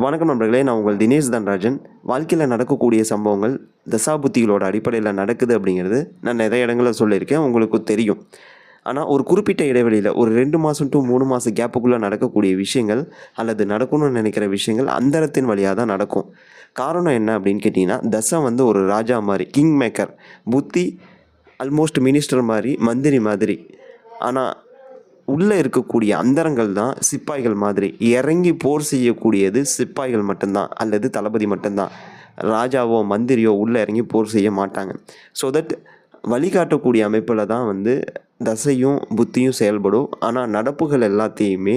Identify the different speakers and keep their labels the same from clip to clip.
Speaker 1: வணக்கம் நண்பர்களே நான் உங்கள் தினேஷ் தன்ராஜன். வாழ்க்கையில் நடக்கக்கூடிய சம்பவங்கள் தசாபுத்திகளோட அடிப்படையில் நடக்குது அப்படிங்கிறது நான் நிறைய இடங்களில் சொல்லியிருக்கேன் உங்களுக்கு தெரியும். ஆனால் ஒரு குறிப்பிட்ட இடைவெளியில் ஒரு ரெண்டு மாதம் டு மூணு மாதம் கேப்புக்குள்ளே நடக்கக்கூடிய விஷயங்கள் அல்லது நடக்கணும்னு நினைக்கிற விஷயங்கள் அந்தரத்தின் வழியாக தான் நடக்கும். காரணம் என்ன அப்படின்னு கேட்டிங்கன்னா தசை வந்து ஒரு ராஜா மாதிரி கிங் மேக்கர் புத்தி ஆல்மோஸ்ட் மினிஸ்டர் மாதிரி மந்திரி மாதிரி. ஆனால் உள்ளே இருக்கக்கூடிய அந்தரங்கள் தான் சிப்பாய்கள் மாதிரி. இறங்கி போர் செய்யக்கூடியது சிப்பாய்கள் மட்டும்தான். அல்லது தளபதி மட்டும்தான். ராஜாவோ மந்திரியோ உள்ளே இறங்கி போர் செய்ய மாட்டாங்க. ஸோ தட் வழிகாட்டக்கூடிய அமைப்பில் தான் வந்து தசையும் புத்தியும் செயல்படும். ஆனால் நடப்புகள் எல்லாத்தையுமே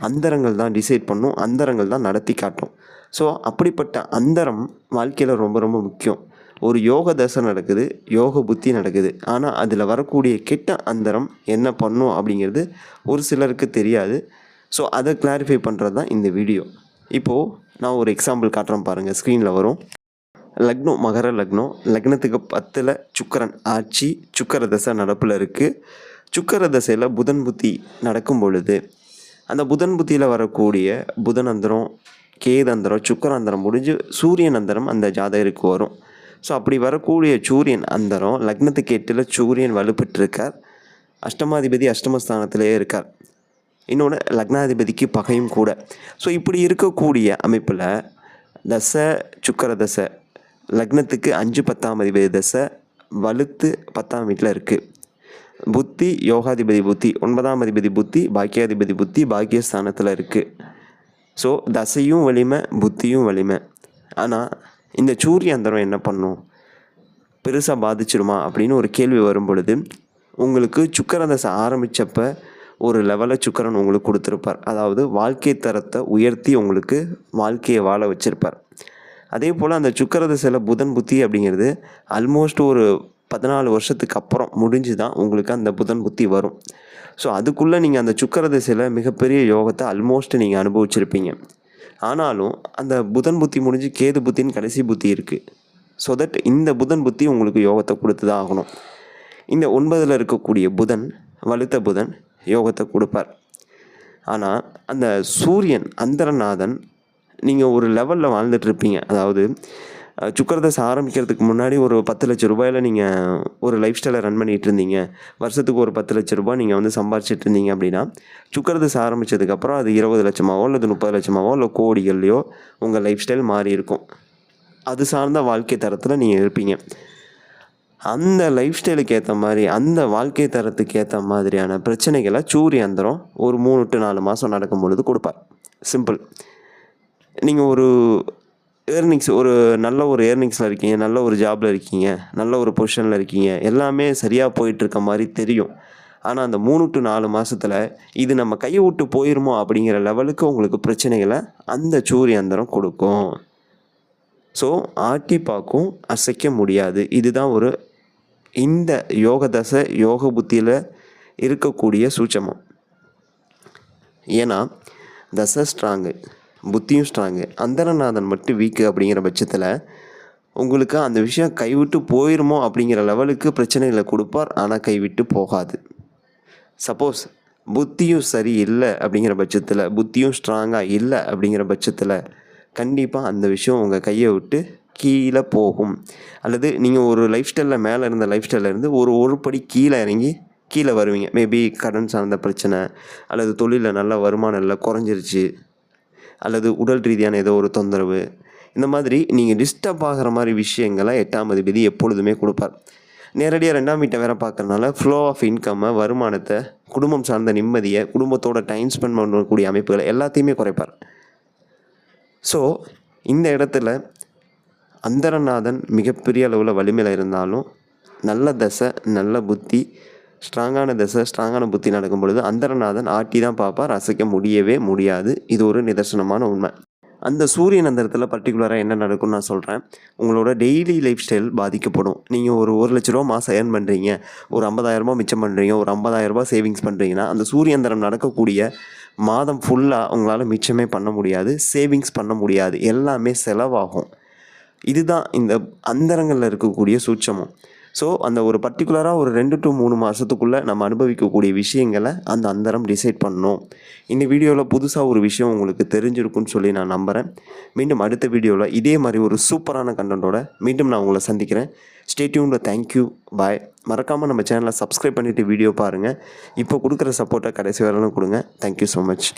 Speaker 1: அந்தரங்கள் தான் டிசைட் பண்ணும். அந்தரங்கள் தான் நடத்தி காட்டும். ஸோ அப்படிப்பட்ட அந்தரம் வாழ்க்கையில் ரொம்ப ரொம்ப முக்கியம். ஒரு யோக தசை நடக்குது யோக புத்தி நடக்குது. ஆனால் அதில் வரக்கூடிய கெட்ட அந்தரம் என்ன பண்ணும் அப்படிங்கிறது ஒரு சிலருக்கு தெரியாது. ஸோ அதை கிளாரிஃபை பண்ணுறது தான் இந்த வீடியோ இப்போது நான் ஒரு எக்ஸாம்பிள் காட்டுறேன் பாருங்கள் ஸ்க்ரீனில் வரும். லக்னோ மகர லக்னம் லக்னத்துக்கு பத்தில் சுக்கரன் ஆட்சி சுக்கர தசை நடப்பில் இருக்குது சுக்கர தசையில் புதன் புத்தி நடக்கும் பொழுது அந்த புதன் புத்தியில் வரக்கூடிய புதன் அந்தரம் கேதந்திரம் சுக்கராந்தரம் முடிஞ்சு சூரியன் அந்தரம் அந்த ஜாதகருக்கு வரும். ஸோ அப்படி வரக்கூடிய சூரியன் அந்தரம் லக்னத்துக்கு எட்டில் சூரியன் வலுப்பெற்றிருக்கார். அஷ்டமாதிபதி அஷ்டமஸ்தானத்திலேயே இருக்கார். இன்னொன்று லக்னாதிபதிக்கு பகையும் கூட. ஸோ இப்படி இருக்கக்கூடிய அமைப்பில் தசை சுக்கர தசை லக்னத்துக்கு அஞ்சு பத்தாம் அதிபதி தசை வலுத்து பத்தாம் வீட்டில் இருக்குது புத்தி யோகாதிபதி புத்தி ஒன்பதாம் அதிபதி புத்தி பாக்கியாதிபதி புத்தி பாக்கியஸ்தானத்தில் இருக்குது ஸோ தசையும் வலிமை புத்தியும் வலிமை. ஆனால் இந்த சூரிய அந்தரம் என்ன பண்ணும்? பெருசாக பாதிச்சிருமா அப்படின்னு ஒரு கேள்வி வரும் பொழுது உங்களுக்கு சுக்கர தசை ஆரம்பித்தப்ப ஒரு லெவலில் சுக்கரன் உங்களுக்கு கொடுத்துருப்பார். அதாவது வாழ்க்கை தரத்தை உயர்த்தி உங்களுக்கு வாழ்க்கையை வாழ வச்சுருப்பார். அதே போல் அந்த சுக்கர தசையில் புதன் புத்தி அப்படிங்கிறது ஆல்மோஸ்ட் ஒரு பதினாலு வருஷத்துக்கு அப்புறம் முடிஞ்சு தான் உங்களுக்கு அந்த புதன் புத்தி வரும். ஸோ அதுக்குள்ளே நீங்கள் அந்த சுக்கர திசையில் மிகப்பெரிய யோகத்தை ஆல்மோஸ்ட் நீங்கள் அனுபவிச்சிருப்பீங்க. ஆனாலும் அந்த புதன் புத்தி முடிஞ்சு கேது புத்தின்னு கடைசி புத்தி இருக்குது ஸோ தட் இந்த புதன் புத்தி உங்களுக்கு யோகத்தை கொடுத்து தான் ஆகணும். இந்த ஒன்பதில் இருக்கக்கூடிய புதன் வலுத்த புதன் யோகத்தை கொடுப்பார். ஆனால் அந்த சூரியன் அந்தரநாதன் நீங்கள் ஒரு லெவலில் வாழ்ந்துட்டு இருப்பீங்க. அதாவது சுக்கரதசை ஆரம்பிக்கிறதுக்கு முன்னாடி ஒரு பத்து லட்ச ரூபாயில் நீங்கள் ஒரு லைஃப் ஸ்டைலை ரன் பண்ணிகிட்டு இருந்தீங்க. வருஷத்துக்கு ஒரு பத்து லட்ச ரூபாய் நீங்கள் வந்து சம்பாரிச்சிட்டு இருந்தீங்க அப்படின்னா சுக்கரதசை ஆரம்பித்ததுக்கப்புறம் அது இருபது லட்சமாவோ அல்லது முப்பது லட்சமாவோ இல்லை கோடிகள்லையோ உங்கள் லைஃப் ஸ்டைல் மாறி இருக்கும். அது சார்ந்த வாழ்க்கை தரத்தில் நீங்கள் இருப்பீங்க. அந்த லைஃப் ஸ்டைலுக்கு ஏற்ற மாதிரி அந்த வாழ்க்கை தரத்துக்கு ஏற்ற மாதிரியான பிரச்சனைகளை சூரியந்திரம் ஒரு மூணு டு நாலு மாதம் நடக்கும் பொழுது கொடுப்பார். சிம்பிள் நீங்கள் ஒரு ஏர்னிங்ஸ் ஒரு நல்ல ஒரு ஏர்னிங்ஸில் இருக்கீங்க நல்ல ஒரு ஜாபில் இருக்கீங்க நல்ல ஒரு பொசிஷனில் இருக்கீங்க எல்லாமே சரியாக போயிட்டுருக்க மாதிரி தெரியும். ஆனால் அந்த மூணு டு நாலு மாதத்தில் இது நம்ம கையை விட்டு போயிருமோ அப்படிங்கிற லெவலுக்கு உங்களுக்கு பிரச்சனைகளை அந்த சூரியந்திரம் கொடுக்கும். ஸோ ஆட்டி பார்க்கும் அசைக்க முடியாது. இதுதான் ஒரு இந்த யோக தசை யோக புத்தியில் இருக்கக்கூடிய சூட்சமம். ஏன்னா தசை ஸ்ட்ராங்கு புத்தியும் ஸ்ட்ராங்கு அந்தரநாதன் மட்டும் வீக்கு அப்படிங்கிற பட்சத்தில் உங்களுக்கு அந்த விஷயம் கைவிட்டு போயிருமோ அப்படிங்கிற லெவலுக்கு பிரச்சனைகளை கொடுப்பார். ஆனால் கைவிட்டு போகாது. சப்போஸ் புத்தியும் சரி இல்லை அப்படிங்கிற பட்சத்தில் புத்தியும் ஸ்ட்ராங்காக இல்லை அப்படிங்கிற பட்சத்தில் கண்டிப்பாக அந்த விஷயம் உங்கள் கையை விட்டு கீழே போகும். அல்லது நீங்கள் ஒரு லைஃப் ஸ்டைலில் மேலே இருந்த லைஃப் ஸ்டைலில் இருந்து ஒரு ஒரு படி கீழே இறங்கி கீழே வருவீங்க. மேபி கடன் சார்ந்த பிரச்சனை அல்லது தொழிலில் நல்ல வருமானம் இல்லை குறைஞ்சிருச்சு. அல்லது உடல் ரீதியான ஏதோ ஒரு தொந்தரவு இந்த மாதிரி நீங்கள் டிஸ்டர்ப் ஆகிற மாதிரி விஷயங்களை எட்டாம் அதிபதி எப்பொழுதுமே கொடுப்பார். நேரடியாக ரெண்டாம் வீட்டை வேற பார்க்கறதுனால ஃப்ளோ ஆஃப் இன்கம்மை வருமானத்தை குடும்பம் சார்ந்த நிம்மதியை குடும்பத்தோட டைம் ஸ்பெண்ட் பண்ணக்கூடிய அமைப்புகளை எல்லாத்தையுமே குறைப்பார். ஸோ இந்த இடத்துல அந்தரநாதன் மிகப்பெரிய அளவில் வலிமையில் இருந்தாலும் நல்ல தசை நல்ல புத்தி ஸ்ட்ராங்கான தசை ஸ்ட்ராங்கான புத்தி நடக்கும் பொழுது அந்தரநாதன் ஆட்டி தான் பார்ப்பார். அசைக்க முடியவே முடியாது. இது ஒரு நிதர்சனமான உண்மை. அந்த சூரிய நந்திரத்தில் பர்டிகுலராக என்ன நடக்கும்னு நான் சொல்கிறேன் உங்களோட டெய்லி லைஃப் ஸ்டைல் பாதிக்கப்படும். நீங்கள் ஒரு ஒரு லட்ச ரூபா மாதம் ஏர்ன் பண்ணுறீங்க ஒரு ஐம்பதாயிரரூபா மிச்சம் பண்ணுறீங்க ஒரு ஐம்பதாயிரரூபா சேவிங்ஸ் பண்ணுறீங்கன்னா அந்த சூரியந்தரம் நடக்கக்கூடிய மாதம் ஃபுல்லாக உங்களால் மிச்சமே பண்ண முடியாது. சேவிங்ஸ் பண்ண முடியாது. எல்லாமே செலவாகும். இதுதான் இந்த அந்தரங்களில் இருக்கக்கூடிய சூட்சமம். ஸோ அந்த ஒரு பர்டிகுலராக ஒரு ரெண்டு டு மூணு மாதத்துக்குள்ளே நம்ம அனுபவிக்கக்கூடிய விஷயங்களை அந்த அந்தரம் டிசைட் பண்ணணும். இந்த வீடியோவில் புதுசாக ஒரு விஷயம் உங்களுக்கு தெரிஞ்சிருக்குன்னு சொல்லி நான் நம்புகிறேன் மீண்டும் அடுத்த வீடியோவில் இதே மாதிரி ஒரு சூப்பரான கண்டென்ட்டோட மீண்டும் நான் உங்களை சந்திக்கிறேன். ஸ்டேட்யூனில் தேங்க்யூ பாய் மறக்காமல் நம்ம சேனலை சப்ஸ்கிரைப் பண்ணிவிட்டு வீடியோ பாருங்கள் இப்போ கொடுக்குற சப்போர்ட்டை கடைசி வரலும் கொடுங்க. Thank you so much